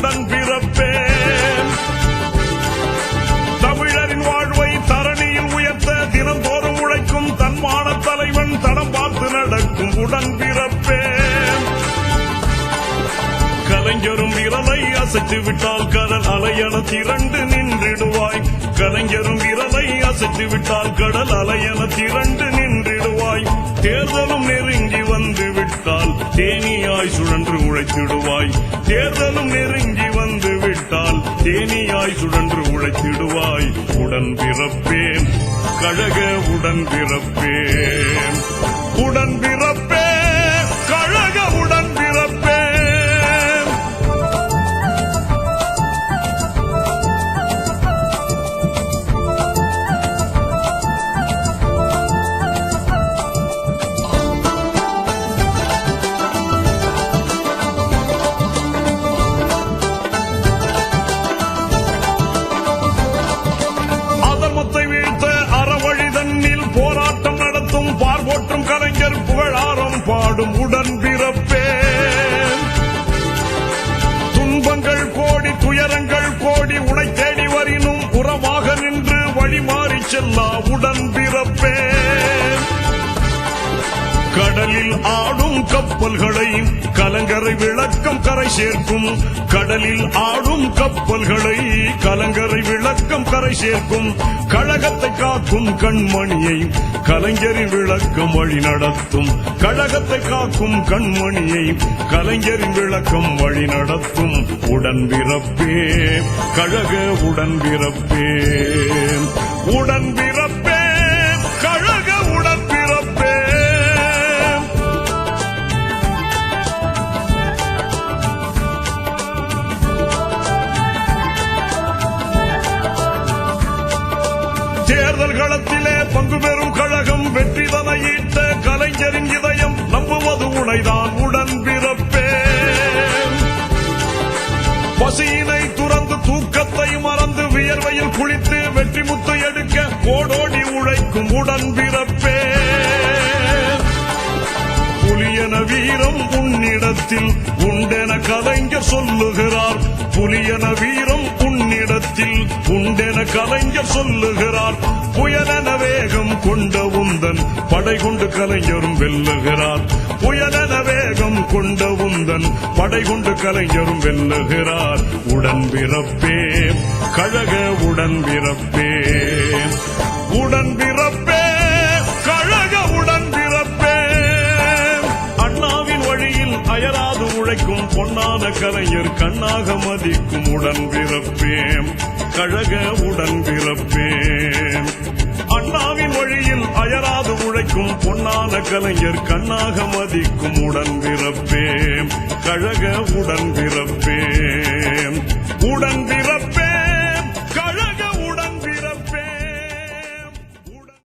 உடன் பிறப்பேன். தமிழரின் வாழ்வை தரணியில் உயர்த்த தினந்தோறும் உழைக்கும் தன்மான தலைவன் தடம் பார்த்து நடக்கும் உடன் பிறப்பேன். கலைஞரும் விரலை அசைத்து விட்டால் கடல் அலையன திரண்டு நின்றிடுவாய். கலைஞரும் விரலை அசைத்து விட்டால் கடல் அலையன திரண்டு உழைத்திடுவாய். தேர்தலும் நெருங்கி வந்து விட்டால் தேனியாய் சுழன்று உழைத்திடுவாய். உடன் பிறப்பேன். கழக உடன் பிறப்பேன். உடன் பிற பாடும் உடன் பிறப்பே. துன்பங்கள் கோடி துயரங்கள் கோடி உனை தேடி வரினும் புறமாக நின்று வழி மாறி செல்லா உடன் பிறப்பேன் கடலில் ஆடும் கப்பல்களை கலங்கரை விளக்கம் கரை சேர்க்கும். கடலில் ஆடும் கப்பல்களை கலங்கரை விளக்கம் கரை சேர்க்கும். கழகத்தை காக்கும் கண்மணியை கலைஞரின் விளக்கம் வழி நடத்தும். கழகத்தை காக்கும் கண்மணியை கலைஞரின் விளக்கம் வழி நடத்தும். உடன் பிறப்பே கழக உடன் பிறப்பே உடன் பிற தேர்தல் களத்திலே பங்கு பெறும் கழகம் வெற்றி ஈட்ட கலைஞரின் இதயம் நம்புவது உனைதான் உடன் பிறப்பே. பசியினை துறந்து தூக்கத்தை மறந்து வியர்வையில் குளித்து வெற்றி முத்து எடுக்க கோடோடி உழைக்கும் உடன் பிறப்பே. புலியன வீரம் உன்னிடத்தில் உண்டென கலைஞர் சொல்லுகிறார். புலியன வீரம் உன்னிடத்தில் உண்டென கலைஞர் சொல்லுகிறார். புயலன வேகம் கொண்ட உந்தன் படை கொண்டு கலைஞரும் வெல்லுகிறார். புயலன வேகம் கொண்ட உந்தன் படை கொண்டு கலைஞரும் வெல்லுகிறார். உடன் பிறப்பே கழக உடன் பிறப்பே. உடன் பிறப்பே கழக உடன் பிறப்பே. அண்ணாவின் வழியில் அயராது உழைக்கும் பொன்னான கலைஞர் கண்ணாக மதிக்கும் உடன் பிறப்பேன். கழக உடன் பிறப்பேன். அயராது பொன்னான கலைஞர் கண்ணாக மதிக்கும் உடன் பிறப்பேன். கழக உடன் பிறப்பேன். உடன்